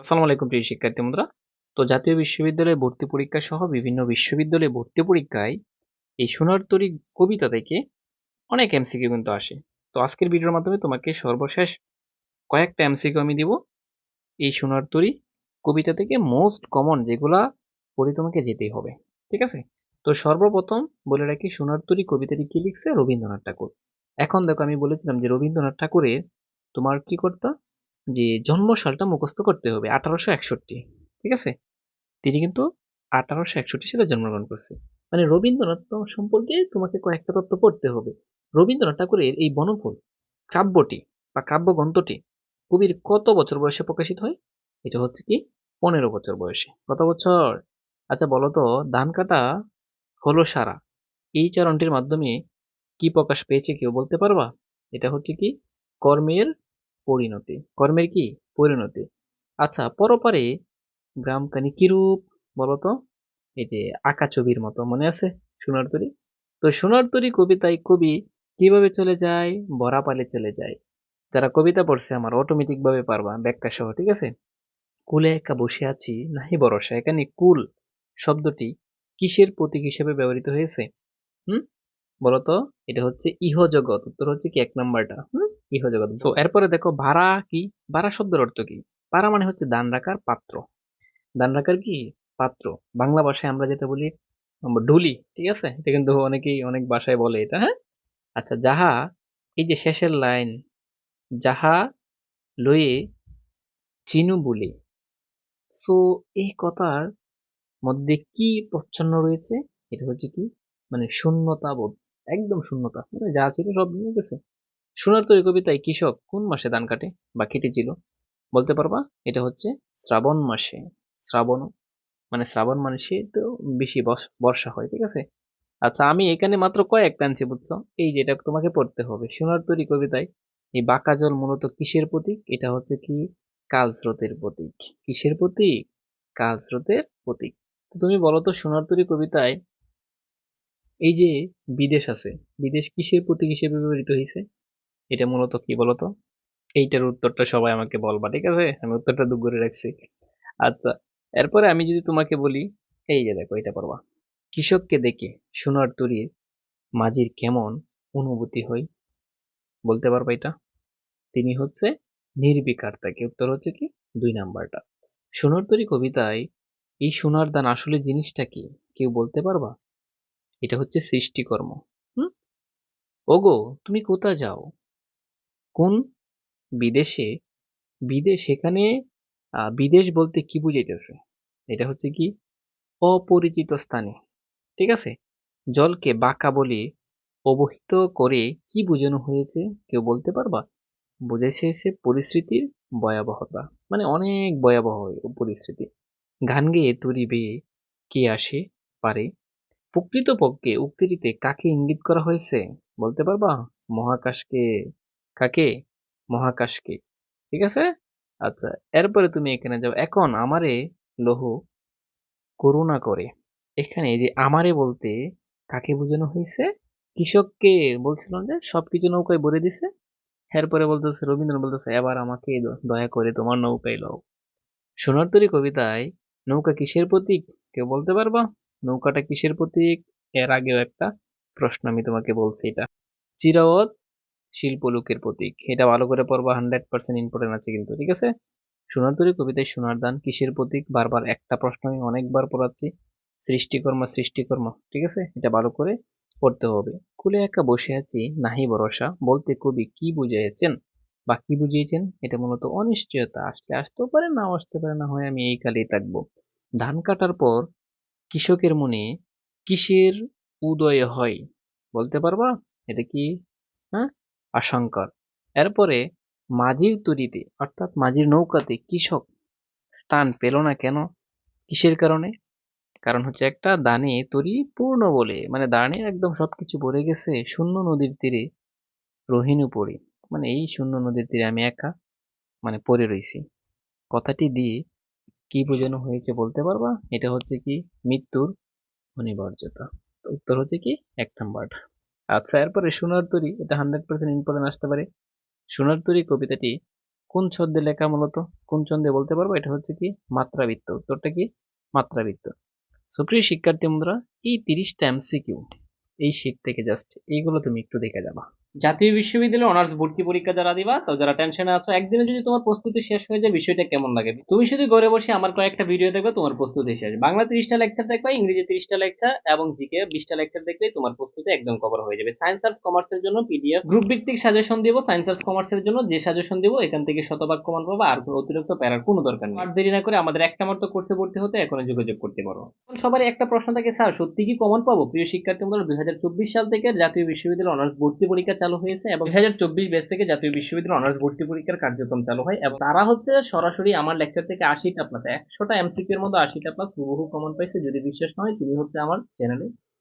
আসসালামু আলাইকুম প্রিয় শিক্ষার্থী বন্ধুরা। তো জাতীয় বিশ্ববিদ্যালয়ে ভর্তি পরীক্ষা সহ বিভিন্ন বিশ্ববিদ্যালয়ে ভর্তি পরীক্ষায় এই সোনার তরী কবিতা থেকে অনেক এমসিকিউ কিন্তু আসে। তো আজকের ভিডিওর মাধ্যমে তোমাকে সর্বশেষ কয়েকটা এমসিকিউ আমি দিব। এই সোনার তরী কবিতা থেকে মোস্ট কমন যেগুলা পড়ে তোমাকে যেতেই হবে, ঠিক আছে? তো সর্বপ্রথম বলে রাখি সোনার তরী কবিতাটি কি লিখছে? রবীন্দ্রনাথ ঠাকুর। এখন দেখো আমি বলেছিলাম যে রবীন্দ্রনাথ ঠাকুরের তোমার কি করতা? যে জন্ম সালটা মুখস্থ করতে হবে আঠারোশো একষট্টি, ঠিক আছে? তিনি কিন্তু আঠারোশো একষট্টি সালে জন্মগ্রহণ করছে। মানে রবীন্দ্রনাথ সম্পর্কে তোমাকে কয়েকটা তথ্য পড়তে হবে। রবীন্দ্রনাথ ঠাকুরের এই বনফুল, কাব্যটি বা কাব্যগ্রন্থটি কবির কত বছর বয়সে প্রকাশিত হয়? এটা হচ্ছে কি? পনেরো বছর বয়সে। কত বছর? আচ্ছা বলো তো, ধান কাটা হলো সারা। এই চরণটির মাধ্যমে কি প্রকাশ পেয়েছে কেউ বলতে পারবা? এটা হচ্ছে কি? কর্মের পরিণতি, কর্মের কি পরিণতি? আচ্ছা পরপারে গ্রামখানি কিরূপ বলতো? এই যে আঁকা ছবির মতো মনে আছে সোনার তরী? তো সোনার তরী কবিতায় কবি কীভাবে চলে যায়? বরাপালে চলে যায়। যারা কবিতা পড়ছে আমার অটোমেটিক ভাবে পারবা ব্যাখ্যা সহ ঠিক আছে? কুলে একা বসে আছি, নাহি বরসা এখানে কুল শব্দটি কিসের প্রতীক হিসেবে ব্যবহৃত হয়েছে? হুম? বলতো, এটা হচ্ছে ইহজগৎ, উত্তর হচ্ছে কি এক নাম্বারটা? হুম? ইহজগৎ তো এরপরে দেখো ভাড়া কি? ভাড়া শব্দের অর্থ কি? ভাড়া মানে হচ্ছে দান রাখার পাত্র। দান রাখার কি? পাত্র। বাংলা ভাষায় আমরা যেটা বলি ঢুলি, ঠিক আছে? এটা কিন্তু অনেকেই অনেক ভাষায় বলে এটা হ্যাঁ? আচ্ছা যাহা, এই যে শেষের লাইন, যাহা লয়ে চিনু বলি। সো এই কথার মধ্যে কি প্রচ্ছন্ন রয়েছে? এটা হচ্ছে কি? মানে শূন্যতা বোধ একদম শূন্যতা। মানে যা ছিল সব নিয়ে গেছে। সোনার তৈরি কবিতায় কৃষক কোন মাসে ধান কাটে বা কেটেছিল বলতে পারবা? এটা হচ্ছে শ্রাবণ মাসে। শ্রাবণ মানে শ্রাবণ মাসে তো বেশি বর্ষা হয়, ঠিক আছে? আচ্ছা আমি এখানে মাত্র কয়েকটা আনছি বুঝছ? এই যেটা তোমাকে পড়তে হবে। সোনার তৈরি কবিতায় এই বাঁকা জল মূলত কিসের প্রতীক? এটা হচ্ছে কি? কাল স্রোতের প্রতীক। কিসের প্রতীক? কাল স্রোতের প্রতীক। তো তুমি বলো তো, সোনার তৈরি কবিতায় এই যে বিদেশ আছে, বিদেশ কিসের প্রতীক হিসেবে ব্যবহৃত হয়েছে এটা মূলত কি বলতো? এইটার উত্তরটা সবাই আমাকে বলবা, ঠিক আছে? আমি উত্তরটা দু করে রাখছি। আচ্ছা এরপরে আমি যদি তোমাকে বলি, এই যে দেখো, এটা পড়বা। কৃষককে দেখে সোনার তরীর মাঝির কেমন অনুভূতি হয়? বলতে পারবা এটা? তিনি হচ্ছে নির্বিকার, তাকে উত্তর হচ্ছে কি? দুই নাম্বারটা। সোনার তরী কবিতায় এই সোনার দান আসলে জিনিসটা কি? কেউ বলতে পারবা? এটা হচ্ছে সৃষ্টিকর্ম, হুম? ওগো, তুমি কোথা যাও? কোন বিদেশে, বিদেশ সেখানে বিদেশ বলতে কি বুঝাইতেছে? এটা হচ্ছে কি অপরিচিত স্থানে, ঠিক আছে? জলকে বাঁকা বলে অবহিত করে কি বোঝানো হয়েছে? কেউ বলতে পারবা? বুঝেছে সে পরিস্থিতির ভয়াবহতা মানে অনেক ভয়াবহ পরিস্থিতি। গান গেয়ে তরি বেয়ে কে আসে? পারে। প্রকৃতপক্ষে উক্তিটিতে কাকে ইঙ্গিত করা হয়েছে? বলতে পারবা? মহাকাশকে কাকে? মহাকাশকে। ঠিক আছে? আচ্ছা এরপরে তুমি এখানে যাও। এখন আমারে লৌহ করুণা করে। এখানে যে আমারে বলতে কাকে বোঝানো হয়েছে কৃষককে বলছিলাম যে সবকিছু নৌকায় ভরে দিছে। এরপরে বলতেছে, রবীন্দ্রনাথ বলতেছে, এবার আমাকে দয়া করে তোমার নৌকায় লও। সোনার তরী কবিতায়, নৌকা কিসের প্রতীক? কেউ বলতে পারবা? নৌকাটা কিসের প্রতীক? এর আগেও একটা প্রশ্ন আমি তোমাকে বলছি এটা। চিরাওত শিল্পলোকের প্রতীক। এটা ভালো করে পড়বা হান্ড্রেড পার্সেন্ট ইম্পর্টেন্ট আছে কিন্তু, ঠিক আছে? সোনার তরী কবিতায় সোনার দান কিসের প্রতীক? বারবার একটা প্রশ্ন আমি অনেকবার পড়াচ্ছি, সৃষ্টিকর্ম সৃষ্টিকর্ম, ঠিক আছে? এটা ভালো করে পড়তে হবে। কুলে একা বসে আছি, নাহি ভরসা, বলতে কবি কি বুঝিয়েছেন? বা কি বুঝিয়েছেন? এটা মূলত অনিশ্চয়তা, আসলে আসতেও পারে না আসতে পারে না হয় আমি এই কালেই থাকব। ধান কাটার পর কৃষকের মনে কিসের উদয় হয়, বলতে পারবা? এটা কি? হ্যাঁ? আশঙ্কার। এরপরে মাঝির তরিতে, অর্থাৎ মাঝির নৌকাতে কৃষক স্থান পেল না কেন? কিসের কারণে? কারণ হচ্ছে একটা দানে তরি পূর্ণ বলে মানে দানে একদম সবকিছু ভরে গেছে শূন্য নদীর তীরে রহিনু পড়ি মানে এই শূন্য নদীর তীরে আমি একা মানে পড়ে রয়েছি কথাটি দিয়ে কি বোঝানো হয়েছে বলতে পারবা? এটা হচ্ছে কি মৃত্যুর অনিবার্যতা। উত্তর হচ্ছে কি? এক নাম্বারটা। আচ্ছা এরপরে সোনার তরি, এটা হান্ড্রেড পার্সেন্ট ইম্পর্টেন্ট আসতে পারে। সোনার তরি কবিতাটি কোন ছন্দে লেখা মূলত? কোন ছন্দে বলতে পারব? এটা হচ্ছে কি মাত্রাবৃত্ত। উত্তরটা কি? মাত্রাবৃত্ত। সুপ্রিয় শিক্ষার্থী বন্ধুরা, এই তিরিশটা এমসিকিউ এই শীট থেকে জাস্ট এইগুলো তুমি একটু দেখে যাবা। জাতীয় বিশ্ববিদ্যালয়ে অনার্স ভর্তি পরীক্ষা যারা দিবা, তো যারা টেনশনে আছো, একদিনে যদি তোমার প্রস্তুতি শেষ হয়ে যায়, বিষয়টা কেমন লাগে? তুমি শুধু ঘরে বসে আমার কয়েকটা ভিডিও দেখবে, তোমার প্রস্তুতি শেষ। বাংলা তিরিশটা লেকচার দেখবা, ইংরেজি তিরিশটা লেকচার এবং জিকে বিশটা লেকচার দেখলে তোমার প্রস্তুতি একদম কভার হয়ে যাবে। সায়েন্স আর্টস কমার্সের জন্য পিডিএফ গ্রুপ ভিত্তিক সাজেশন দিব সায়েন্স আর্টস কমার্সের জন্য যে সাজেশন দিব, এখান থেকে শতভাগ কমান পাবো, আর কোনো অতিরিক্ত প্যারার কোনো দরকার নেই। আর দেরি না করে আমাদের একটা মাত্র কোর্সে ভর্তি হতে এখনও যোগাযোগ করতে পারো। সবারই একটা প্রশ্ন থাকে, স্যার, সত্যি কি কমন পাবো? প্রিয় শিক্ষার্থী দুই সাল থেকে জাতীয় বিশ্ববিদ্যালয় অনার্স ভর্তি পরীক্ষা চালু হয়েছে এবং দুই হাজার চব্বিশ ব্যাচ থেকে জাতীয় বিশ্ববিদ্যালয় অনার্স ভর্তি পরীক্ষার কার্যক্রম চালু হয় এবং তারা হচ্ছে সরাসরি আমার লেকচার থেকে আশিটা প্লাস একশোটা এমসিকিউ এর মধ্যে আশিটা প্লাস হুবহু কমন পাইছে, যদি বিশ্বাস নয় তুমি হচ্ছে আমার চ্যানেলে